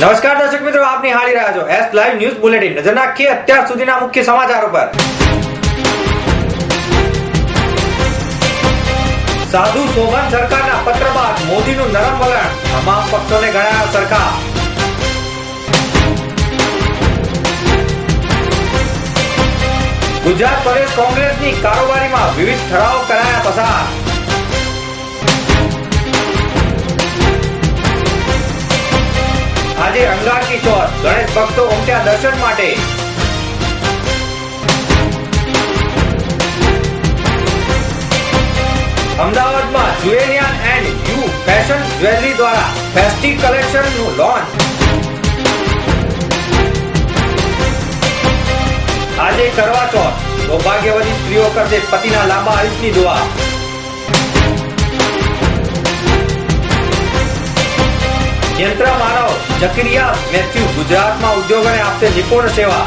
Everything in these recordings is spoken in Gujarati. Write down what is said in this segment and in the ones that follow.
નમસ્કાર દર્શક મિત્રો આપ નિહાળી રહ્યા છો એસ લાઈવ ન્યૂઝ બુલેટિન નજર નાખીએ અત્યાર સુધીના મુખ્ય સમાચારો પર. સાધુ સોમન સરકારના પત્ર બાદ મોદીનું નરમ વલણ. તમામ પક્ષોને ગણાયા સરકાર. ગુજરાત પ્રદેશ કોંગ્રેસની કારોબારીમાં વિવિધ ઠરાવ કરાયા પસાર. ભક્તો ઉમટ્યા દર્શન માટે. અમદાવાદમાં જુએલિયન એન્ડ યુ ફેશન જ્વેલરી દ્વારા ફેસ્ટિવ કલેક્શનનું લોન્ચ આજે કરવા ચોથ સૌભાગ્યવતી સ્ત્રીઓ કરશે પતિના લાંબા આયુષની દુઆ. યંત્ર માનવ જકરિયા મેથ્યુ ગુજરાતમાં ઉદ્યોગોને આપશે નિપુણ સેવા.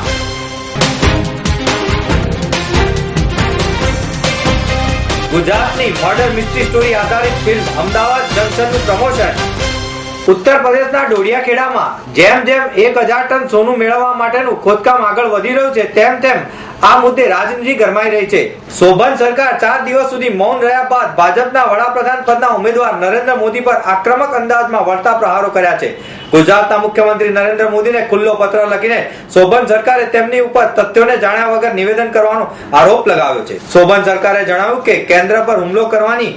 ગુજરાતની મર્ડર મિસ્ટ્રી સ્ટોરી આધારિત ફિલ્મ અમદાવાદ જંકશનનું પ્રમોશન ઉત્તર પ્રદેશના ડોડિયાખેડામાં જેમ જેમ એક હજાર ટન સોનું મેળવવા માટેનું ખોદકામ આગળ વધી રહ્યું છે, તેમ તેમ આ મુદ્દે રાજનીતિ ગરમાઈ રહી છે. શોભન સરકાર ચાર દિવસ સુધી મૌન રહ્યા બાદ ભાજપના વડાપ્રધાન પદના ઉમેદવાર નરેન્દ્ર મોદી પર આક્રમક અંદાજમાં વળતા પ્રહારો કર્યા છે. ગુજરાતના મુખ્યમંત્રી નરેન્દ્ર મોદીને ખુલ્લો પત્ર લખીને શોભન સરકારે તેમની ઉપર તથ્યોને જાણ્યા વગર નિવેદન કરવાનો આરોપ લગાવ્યો છે. શોભન સરકારે જણાવ્યું કે કેન્દ્ર પર હુમલો કરવાની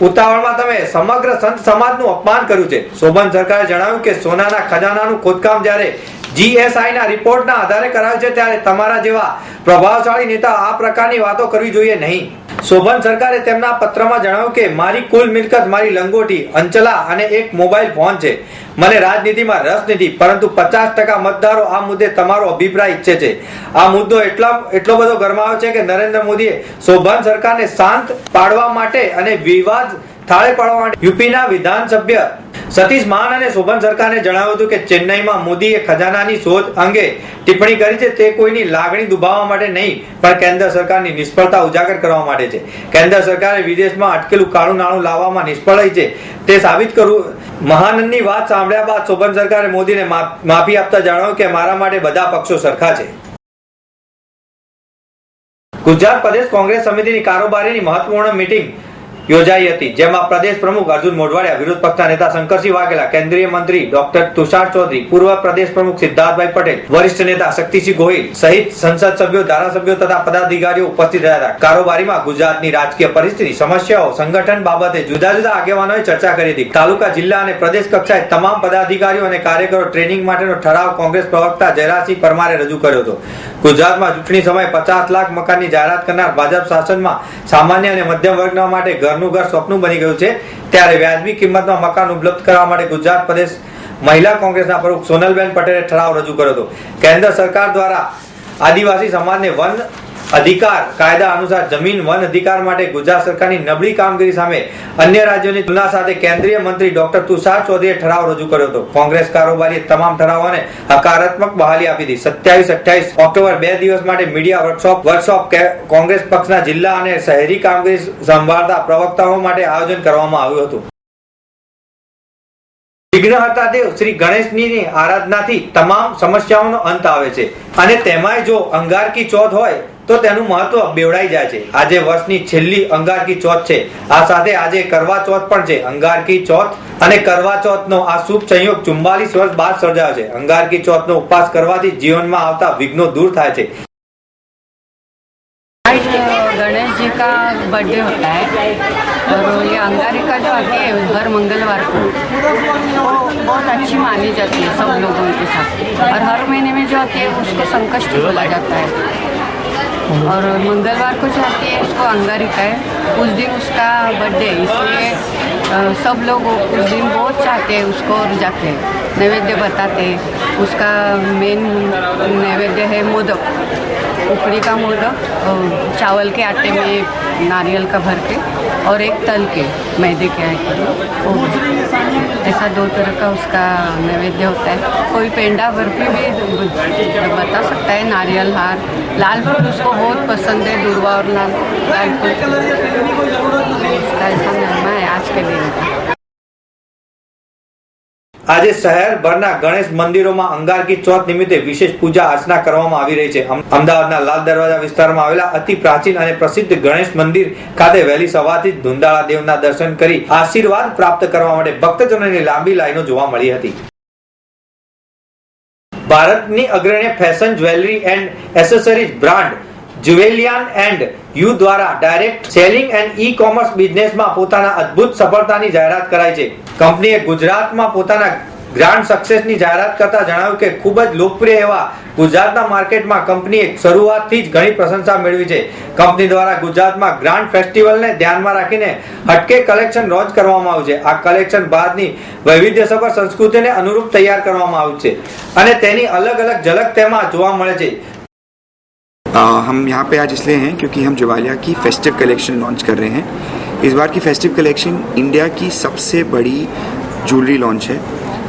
ઉતાવળમાં તમે સમગ્ર સંત સમાજનું અપમાન કર્યું છે. શોભન સરકારે જણાવ્યું કે સોનાના ખજાનાનું ખોદકામ જ્યારે જીએસઆઈ ના રિપોર્ટના આધારે કરાયું છે ત્યારે તમારા જેવા પ્રભાવશાળી નેતા આ પ્રકારની વાતો કરવી જોઈએ નહીં. શોભન સરકારે તેમના પત્રમાં જણાવ્યું કે, મારી કુલ મિલકત મારી લંગોટી, અંચલા અને એક મોબાઈલ ફોન છે. મને રાજનીતિમાં રસ નથી, પરંતુ પચાસ ટકા મતદારો આ મુદ્દે તમારો અભિપ્રાય ઈચ્છે છે. આ મુદ્દો એટલા, એટલો બધો ગરમાયો છે કે નરેન્દ્ર મોદીએ શોભન સરકારને શાંત પાડવા માટે અને વિવાદ થાળે પાડવા માટે યુપીના વિધાનસભ્ય સતીશ માન અને શોભન સરકારને જણાવ્યું હતું કે ચેન્નઈમાં મોદીએ ખજાનાની શોધ અંગે ટિપ્પણી કરી છે. તે કોઈની લાગણી દુભાવવા માટે નહીં, પણ કેન્દ્ર સરકારની નિષ્ફળતા ઉજાગર કરવા માટે છે. કેન્દ્ર સરકારે વિદેશમાં અટકેલું કાળું નાણું લાવવામાં નિષ્ફળ રહી છે. તે સાબિત કરવું મહાનંદની વાત સાંભળ્યા બાદ શોભન સરકારે મોદીને માફી આપતા જણાવ્યું કે મારા માટે બધા પક્ષો સરખા છે. ગુજરાત પ્રદેશ કોંગ્રેસ સમિતિની કારોબારીની મહત્વપૂર્ણ મીટિંગ યોજાઈ હતી, જેમાં પ્રદેશ પ્રમુખ અર્જુન મોઢવાડિયા, વિરોધ પક્ષના નેતા શંકરસિંહ વાઘેલા, કેન્દ્રીય મંત્રી ડોક્ટર તુષાર ચૌધરી, પૂર્વ પ્રદેશ પ્રમુખ સિદ્ધાર્થભાઈ પટેલ, વરિષ્ઠ નેતા શક્તિસિંહ ગોહિલ સહિત સંસદ સભ્યો, ધારાસભ્યો તથા પદાધિકારીઓ ઉપસ્થિત રહ્યા હતા. કારોબારીમાં ગુજરાતની રાજકીય પરિસ્થિતિ, સમસ્યાઓ, સંગઠન બાબતે જુદા જુદા આગેવાનોએ ચર્ચા કરી હતી. તાલુકા, જિલ્લા અને પ્રદેશ કક્ષાએ તમામ પદાધિકારીઓ અને કાર્યકરો ટ્રેનિંગ માટેનો ઠરાવ કોંગ્રેસ પ્રવક્તા જયરાજસિંહ પરમારે રજૂ કર્યો હતો. ગુજરાતમાં ચૂંટણી સમયે પચાસ લાખ મકાનની જાહેરાત કરનાર ભાજપ શાસનમાં સામાન્ય અને મધ્યમ વર્ગના માટે ઘરનું ઘર સ્વપ્ન બની ગયું છે. ત્યારે વ્યાજબી કિંમતમાં મકાન ઉપલબ્ધ કરવા માટે ગુજરાત પ્રદેશ મહિલા કોંગ્રેસના પ્રમુખ સોનલબેન પટેલે ઠરાવ રજૂ કર્યો હતો. કેન્દ્ર સરકાર દ્વારા આદિવાસી સમાજને વન અધિકાર, કાયદા અનુસાર જમીન, વન અધિકાર માટે ગુજરાત સરકારની નબળી કામગીરી સામે અન્ય રાજ્યોની તુલના સાથે કેન્દ્રીય મંત્રી ડોક્ટર તુષાર ચૌધરીએ ઠરાવ રજૂ કર્યો હતો. કોંગ્રેસ કારોબારીએ તમામ ઠરાવોને હકારાત્મક બહાલી આપી હતી સત્યાવીસ અઠ્યાવીસ ઓક્ટોબર બે દિવસ માટે મીડિયા વર્કશોપ વર્કશોપ કોંગ્રેસ પક્ષના જિલ્લા અને શહેરી કામગીરી સંભાળતા પ્રવક્તાઓ માટે આયોજન કરવામાં આવ્યું હતું. વિઘ્નહર્તા દેવ શ્રી ગણેશની આરાધનાથી તમામ સમસ્યાઓનો અંત આવે છે. અને તેમાંય જો અંગારકી ચોથ હોય તો તેનું મહત્વ બેવડાઈ જાય છે આજે વર્ષની છેલ્લી અંગારકી ચોથ છે આ સાથે આજે કરવા ચોથ પણ છે અંગારકી ચોથ અને કરવા ચોથનો આ શુભ સંયોગ ચુમ્બાલીસ વર્ષ બાદ સર્જાયો છે અંગારકી ચોથનો ઉપવાસ કરવાથી જીવનમાં આવતા વિઘ્નો દૂર થાય છે आज गणेश जी का बर्थडे होता है और ये अंगारिका जो आती है हर मंगलवार को वो बहुत अच्छी मानी जाती है सब लोगों के साथ और हर महीने में जो आती है उसको संकष्ट बोला जाता है और मंगलवार को आती है उसको अंगारिका है उस दिन उसका बर्थडे इसलिए सब लोग उस दिन बहुत चाहते हैं उसको और जाते हैं नैवेद्य बताते। हैं उसका मेन नैवेद्य है मोदक। उकड़ी का मोदक चावल के आटे में नारियल का भर के। और एक तल के, मैदे के आए में ऐसा दो तरह का उसका नैवेद्य होता है। कोई पेंडा बर्फ़ी भी बता सकता है, नारियल, हार। लाल फूल उसको बहुत पसंद है, दुर्वा और लाल। लाल फूल उसका ऐसा महिमा है आज के दिन का। આજે શહેરભરના ગણેશ મંદિરોમાં અંગારકી ચોથ નિમિત્તે વિશેષ પૂજા અર્ચના કરવામાં આવી રહી છે. અમદાવાદના લાલ દરવાજા વિસ્તારમાં આવેલા અતિ પ્રાચીન અને પ્રસિદ્ધ ગણેશ મંદિર ખાતે વહેલી સવારથી ધુંધાળા દેવના દર્શન કરી આશીર્વાદ પ્રાપ્ત કરવા માટે ભક્તજનોની લાંબી લાઈનો જોવા મળી હતી. ભારતની અગ્રણી fashion jewellery and accessories brand Juvalia and you દ્વારા direct selling and e commerce બિઝનેસમાં પોતાના અદ્ભુત સફળતાની જાહેરાત કરાઈ છે. કંપનીએ ગુજરાતમાં પોતાના ગ્રાન્ડ સક્સેસની જાહેરાત કરતા જણાવ્યું કે ખૂબ જ લોકપ્રિય એવા ગુજરાતના માર્કેટમાં કંપનીએ શરૂઆતથી જ ઘણી પ્રશંસા મેળવી છે. કંપની દ્વારા ગુજરાતમાં ગ્રાન્ડ ફેસ્ટિવલને ધ્યાનમાં રાખીને હટકે કલેક્શન લોન્ચ કરવામાં આવ્યું છે. આ કલેક્શન ભારતની વૈવિધ્યસભર સંસ્કૃતિને અનુરૂપ તૈયાર કરવામાં આવ્યું છે. અને તેની અલગ અલગ ઝલક તેમાં જોવા મળે છે. आ, हम यहाँ पे आज इसलिए हैं क्योंकि हम जवालिया की फेस्टिव कलेक्शन लॉन्च कर रहे हैं। इस बार की फेस्टिव कलेक्शन इंडिया की सबसे बड़ी ज्वेलरी लॉन्च है।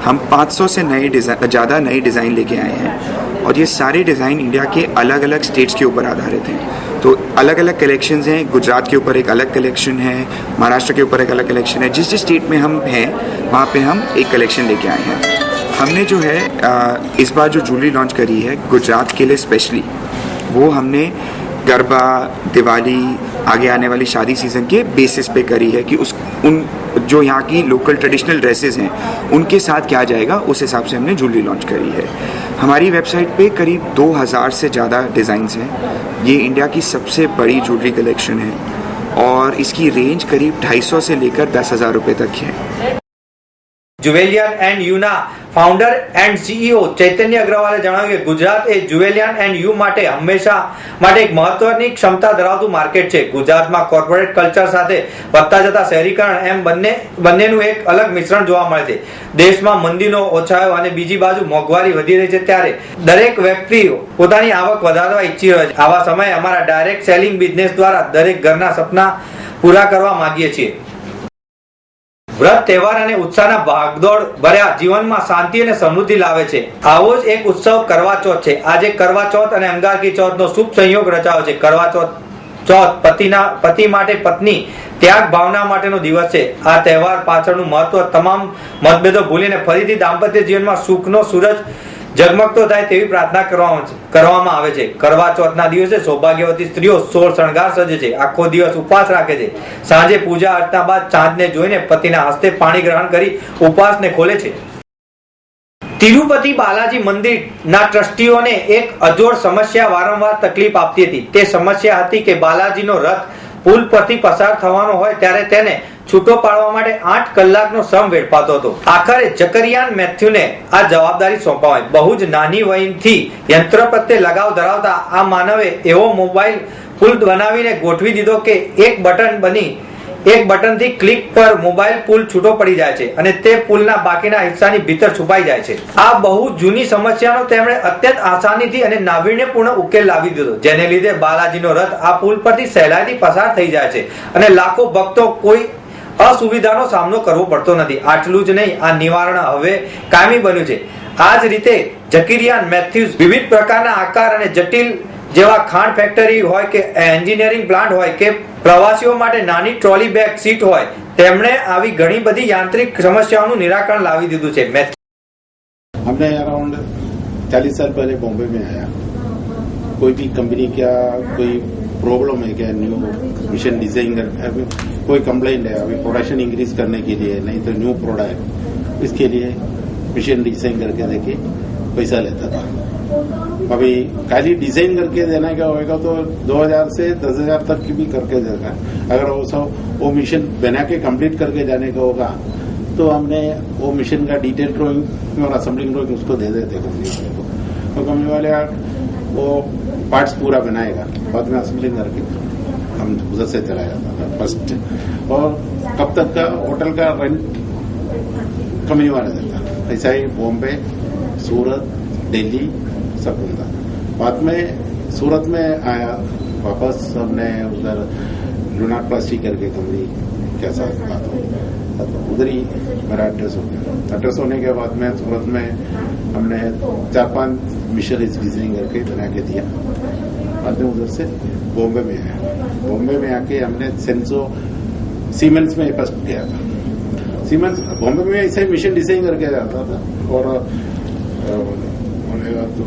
हम 500 से नए डिज़ाइन ज़्यादा नए डिज़ाइन लेके आए हैं और ये सारे डिज़ाइन इंडिया के अलग अलग स्टेट्स के ऊपर आधारित हैं। तो अलग अलग कलेक्शंस हैं गुजरात के ऊपर एक अलग कलेक्शन है महाराष्ट्र के ऊपर एक अलग कलेक्शन है। जिस जिस स्टेट में हम हैं वहाँ पे हम एक कलेक्शन लेके आए हैं। हमने जो है इस बार जो ज्वेलरी लॉन्च करी है गुजरात के लिए स्पेशली वो हमने गरबा, दिवाली, आगे आने वाली शादी सीज़न के बेसिस पे करी है कि उस, उन, जो यहाँ की लोकल ट्रेडिशनल ड्रेसेस हैं, उनके साथ क्या जाएगा, उस हिसाब से हमने ज्वेलरी लॉन्च करी है। हमारी वेबसाइट पे करीब 2000 से ज़्यादा डिज़ाइंस हैं। ये इंडिया की सबसे बड़ी ज्वेलरी कलेक्शन है और इसकी रेंज करीब 250 से लेकर दस हज़ार रुपये तक है। જુવેલિયન એન્ડ યુના ફાઉન્ડર એન્ડ સીઈઓ ચૈતન્ય અગ્રવાલે જણાવ્યું કે ગુજરાત એ જુવેલિયન એન્ડ યુ માટે હંમેશા માટે એક મહત્વની ક્ષમતા ધરાવતું માર્કેટ છે. ગુજરાતમાં કોર્પોરેટ કલ્ચર સાથે વધતા જતા શહેરીકરણ એમ બંને, બંનેનું એક અલગ મિશ્રણ જોવા મળે છે. દેશમાં મંદીનો ઓછાયો અને બીજી બાજુ મોંઘવારી વધી રહી છે ત્યારે દરેક વ્યક્તિઓ પોતાની આવક વધારવા ઈચ્છી રહ્યો છે. આવા સમયે અમારા ડાયરેક્ટ સેલિંગ બિઝનેસ દ્વારા દરેક ઘરના સપના પૂરા કરવા માંગીએ છીએ. વ્રત, તહેવાર અને ઉત્સાહના ભાગદોડ ભર્યા જીવનમાં શાંતિ અને સમૃદ્ધિ લાવે છે. આવો જ એક ઉત્સવ કરવા ચોથ છે. આજે કરવા ચોથ અને અંગારકી ચોથનો શુભ સંયોગ રચાયો છે. કરવા ચોથ ચોથ પતિના, પતિ માટે પત્ની, ત્યાગ ભાવના માટેનો દિવસ છે. આ તહેવાર પાછળનું મહત્વ તમામ મતભેદો ભૂલીને ફરીથી દાંપત્ય જીવનમાં સુખનો સૂરજ ઝગમગતો થાય તેવી પ્રાર્થના કરવામાં આવે છે. કરવા ચોથના દિવસે સૌભાગ્યવતી સ્ત્રીઓ સોળ શણગાર સજે છે. આખો દિવસ ઉપવાસ રાખે છે. સાંજે પૂજા અર્ચના બાદ ચાંદને જોઈને પતિના હસ્તે પાણી ગ્રહણ કરી ઉપવાસને ખોલે છે. તિરુપતિ બાલાજી મંદિરના ટ્રસ્ટીઓને એક અજોડ સમસ્યા વારંવાર તકલીફ આપતી હતી. તે સમસ્યા હતી કે બાલાજીનો રથ પુલ પરથી પસાર થવાનો હોય ત્યારે તેને છૂટો પાડવા માટે આઠ કલાકનો શ્રમ વેડફાતો હતો. આખરે જકરિયાન મેથ્યુને આ જવાબદારી સોંપાવી બહુ જ નાની વયથી યંત્ર પ્રત્યે લગાવ ધરાવતા આ માનવે એવો મોબાઈલ પુલ બનાવીને ગોઠવી દીધો કે એક બટન બની, એક બટનથી ક્લિક પર મોબાઈલ પુલ છૂટો પડી જાય છે અને તે પુલના બાકીના હિસ્સાની ભીતર છુપાઈ જાય છે. આ બહુ જૂની સમસ્યાનો તેમણે અત્યંત આસાનીથી અને નાવીન્યપૂર્ણ ઉકેલ લાવી દીધો, જેને લીધે બાલાજીનો રથ આ પુલ પરથી સહેલાઈથી પસાર થઈ જાય છે અને લાખો ભક્તો કોઈ અસુવિધાનો સામનો કરવો પડતો નથી આટલું જ નહીં આ નિવારણ હવે કાયમી બન્યું છે આ જ રીતે જકિરિયાન મેથ્યુઝ વિવિધ પ્રકારના આકાર અને જટિલ જેવા ખાંડ ફેક્ટરી હોય કે એન્જિનિયરિંગ પ્લાન્ટ હોય કે પ્રવાસીઓ માટે નાની ટ્રોલી બેગ સીટ હોય તેમણે આવી ઘણી બધી યાંત્રિક સમસ્યાઓનું નિરાકરણ લાવી દીધું છે મેથ हमने अराउंड चालीस साल पहले बॉम्बे में आया कोई भी कंपनी क्या कोई प्रॉब्लम है क्या न्यू मिशन डिज़ाइन कर अभी कोई कंप्लेंट है, अभी प्रोडक्शन इंक्रीज करने के लिए, नहीं तो न्यू प्रोडक्ट इसके लिए मिशन डिज़ाइन करके देके पैसा लेता था। अभी खाली डिज़ाइन करके देना क्या होगा तो 2000 से 10000 तक की भी करके देगा। अगर वो सब, वो मिशन बना के कंप्लीट करके जाने का होगा तो हमने वो मिशन का डिटेल ड्राइंग और असेंबलिंग ड्राइंग उसको दे देते कंपनी वाले को तो कंपनी वाले वो पार्ट्स पूरा बनाएगा। बाद में असेंबलिंग करके हम उधर से चला जाता था फ़र्स्ट और कब तक का होटल का रेंट कंपनी वाला देता ऐसा ही बॉम्बे सूरत दिल्ली सब घूमता बाद में सूरत में आया। वापस हमने उधर लुनार प्लास्टिक करके कंपनी के साथ बात हो उधर ही मेरा एड्रेस हो गया। एड्रेस होने के बाद में सूरत में हमने चार पाँच मिशनरीज डिज़ाइन करके बना के दिया। बाद में उधर से बॉम्बे में आया। बॉम्बे में आके हमने सेंसो सीमेंस में फ़र्स्ट किया था। सीमेंस बॉम्बे में ऐसे मिशन डिज़ाइन करके जाता था। और बोलेगा तो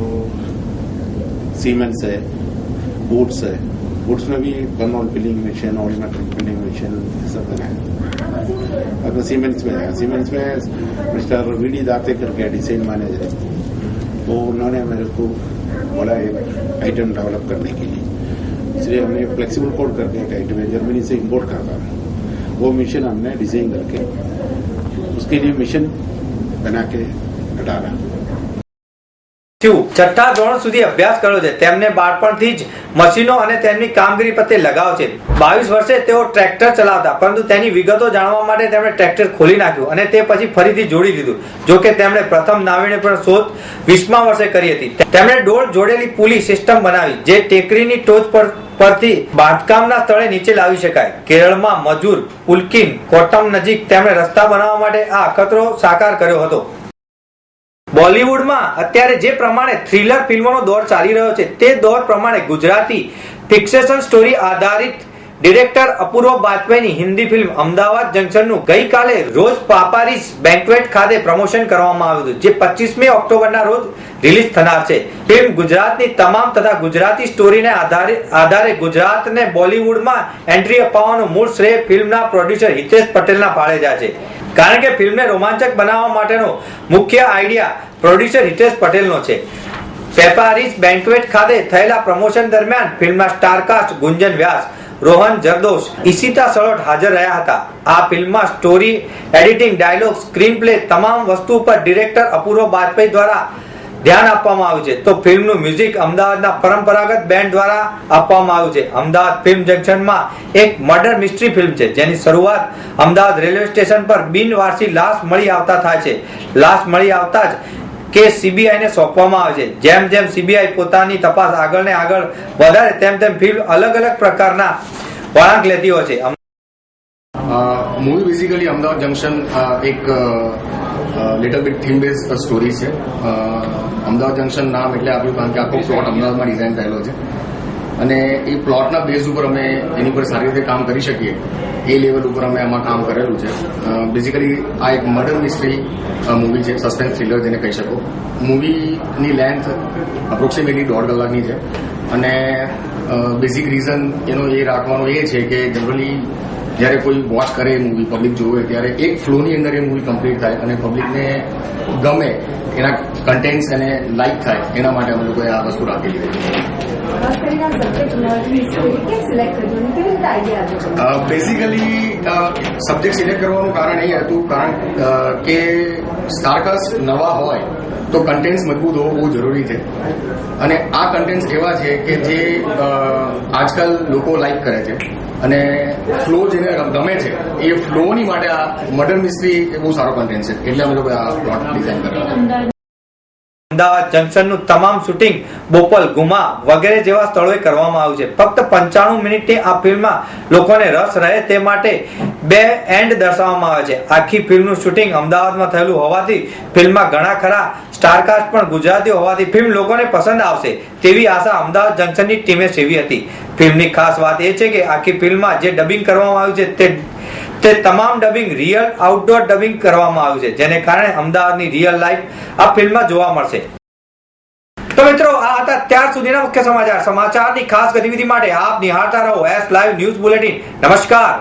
सीमेंस है बूट्स है। बूट्स में भी on filling machine volumetric filling machine सब बनाया अब सीमेंट्स में आया। सीमेंट्स में मिस्टर वी डी दाते करके डिज़ाइन मैनेजर है। तो उन्होंने मेरे को बोला एक आइटम डेवलप करने के लिए। इसलिए हमने फ्लेक्सिबल कोड करके एक आइटम है जर्मनी से इम्पोर्ट करता था। वो मिशन हमने डिज़ाइन करके, उसके लिए मिशन बना के डाला થયું. છઠ્ઠા ધોરણ સુધી અભ્યાસ કર્યો છે. તેમને બાળપણથી જ મશીનો અને તેમની કામગીરી પ્રત્યે લગાવ છે. બાવીસ વર્ષે તેઓ ટ્રેક્ટર ચલાવતા, પરંતુ તેની વિગતો જાણવા માટે તેમણે ટ્રેક્ટર ખોલી નાખ્યું અને તે પછી ફરીથી જોડી દીધું, જો તેમણે પ્રથમ નાવીન્યપૂર્ણ શોધ વીસમા વર્ષે કરી હતી. તેમણે ડોળ જોડેલી પુલી સિસ્ટમ બનાવી, જે ટેકરીની ટોચ પર, પરથી બાંધકામના સ્થળે નીચે લાવી શકાય. કેરળમાં મજૂર, પુલકિન, કોટમ નજીક તેમણે રસ્તા બનાવવા માટે આ અખતરો સાકાર કર્યો હતો. બોલિવૂડમાં અત્યારે જે પ્રમાણે થ્રિલર ફિલ્મોનો દોર ચાલી રહ્યો છે, તે દોર પ્રમાણે ગુજરાતી ફિક્સેશન સ્ટોરી આધારિત ડિરેક્ટર અપૂર્વ બાજપેયીની હિન્દી ફિલ્મ અમદાવાદ જંકશનનું ગઈકાલે રોજ પાપારીસ બેન્ક્વેટ ખાતે પ્રમોશન કરવામાં આવ્યું હતું, જે પચીસમી ઓક્ટોબરના રોજ રિલીઝ થનાર છે. ફિલ્મ ગુજરાતની તમામ તથા ગુજરાતી સ્ટોરીને આધારે આધારે ગુજરાતને બોલિવૂડમાં એન્ટ્રી અપાવવાનું મૂળ શ્રેય ફિલ્મના પ્રોડ્યુસર હિતેશ પટેલના ફાળે જાય છે. કારણ કે ફિલ્મને રોમાંચક બનાવવા માટેનો મુખ્ય આઈડિયા પ્રોડ્યુસર હિતેશ પટેલનો છે. પેપારીસ બેન્ક્વેટ ખાતે થયેલા પ્રમોશન દરમિયાન ફિલ્મના સ્ટારકાસ્ટ ગુંજન વ્યાસ, રોહન જરદોશ, ઈશિતા સળોટ હાજર રહ્યા હતા. આ ફિલ્મમાં story, editing, dialogue screenplay તમામ વસ્તુ પર ડિરેક્ટર અપૂર્વ બાજપેયી દ્વારા ધ્યાન આપવામાં આવ્યું છે. તો ફિલ્મનું મ્યુઝિક અમદાવાદના પરંપરાગત બેન્ડ દ્વારા આપવામાં આવ્યું છે. અમદાવાદ ફિલ્મ જંકશનમાં એક મર્ડર મિસ્ટ્રી ફિલ્મ છે. જેની શરૂઆત અમદાવાદ રેલવે સ્ટેશન પર બિનવારસી લાશ મળી આવતા થાય છે. લાશ મળી આવતા જ કેસ સીબીઆઈને સોંપવામાં આવે છે. જેમ જેમ સીબીઆઈ પોતાની તપાસ આગળ ને આગળ વધારે, તેમ તેમ ફિલ્મ અલગ અલગ પ્રકારના વળાંક લેતી હોય છે. મૂવી બેઝિકલી અમદાવાદ જંકશન એક little bit theme base story છે. અમદાવાદ જંકશન નામ એટલે આપ્યું કારણ કે આખો પ્લોટ અમદાવાદમાં ડિઝાઇન થયેલો છે. અને એ પ્લોટના બેઝ ઉપર અમે એની ઉપર સારી રીતે કામ કરી શકીએ. એ લેવલ ઉપર અમે આમાં કામ કરેલું છે. બેઝિકલી આ એક મર્ડર મિસ્ટ્રી મૂવી છે સસ્પેન્સ થ્રિલર જેને કહી શકો. મૂવીની લેન્થ અપ્રોક્સિમેટલી દોઢ કલાકની છે. અને બેઝિક રીઝન એનો એ રાખવાનો એ છે કે જનરલી જ્યારે કોઈ વોચ કરે એ મૂવી પબ્લિક જોવે ત્યારે એક ફ્લોની અંદર એ મૂવી કમ્પ્લીટ થાય અને પબ્લિકને ગમે એના કન્ટેન્ટ્સ એને લાઇક થાય એના માટે અમે લોકોએ આ વસ્તુ રાખેલી અને આવ્યો બેઝિકલી સબ્જેક્ટ સિલેક્ટ કરવાનું કારણ એ હતું કારણ કે સ્ટારકાસ્ટ નવા હોય તો કન્ટેન્ટ્સ મજબૂત હોવો બહુ જરૂરી છે. અને આ કન્ટેન્ટ્સ એવા છે કે જે આજકાલ લોકો લાઇક કરે છે. અને ફ્લો જેને ગમે છે, એ ફ્લોની માટે આ મર્ડર મિસ્ટ્રી એ બહુ સારો કન્ટેન્ટ છે. એટલે અમે લોકો આ પ્લોટ ડિઝાઇન કરેલો અમદાવાદ જંકશનનું તમામ શૂટિંગ બોપલ, ગુમા વગેરે જેવા સ્થળોએ કરવામાં આવ્યું છે. ફક્ત પંચાણું મિનિટની આ ફિલ્મમાં લોકોને રસ રહે તે માટે બે એન્ડ દર્શાવવામાં આવે છે. આખી ફિલ્મનું શૂટિંગ અમદાવાદમાં થયેલું હોવાથી ફિલ્મમાં ઘણા ખરા સ્ટારકાસ્ટ પણ ગુજરાતી હોવાથી ફિલ્મ લોકોને પસંદ આવશે તેવી આશા અમદાવાદ જંકશનની ટીમે સેવી હતી. ફિલ્મની ખાસ વાત એ છે કે આખી ફિલ્મમાં જે ડબિંગ કરવામાં આવ્યું છે તે તે તમામ ડબિંગ રિયલ આઉટડોર ડબિંગ કરવામાં આવ્યું છે, જેને કારણે અમદાવાદની રિયલ લાઈફ આ ફિલ્મમાં જોવા મળશે. તો મિત્રો, આ હતા ત્યાર સુધીના મુખ્ય સમાચાર. સમાચારની ખાસ ગતિવિધિ માટે આપ નિહાળતા રહો એસ લાઈવ ન્યૂઝ બુલેટિન નમસ્કાર.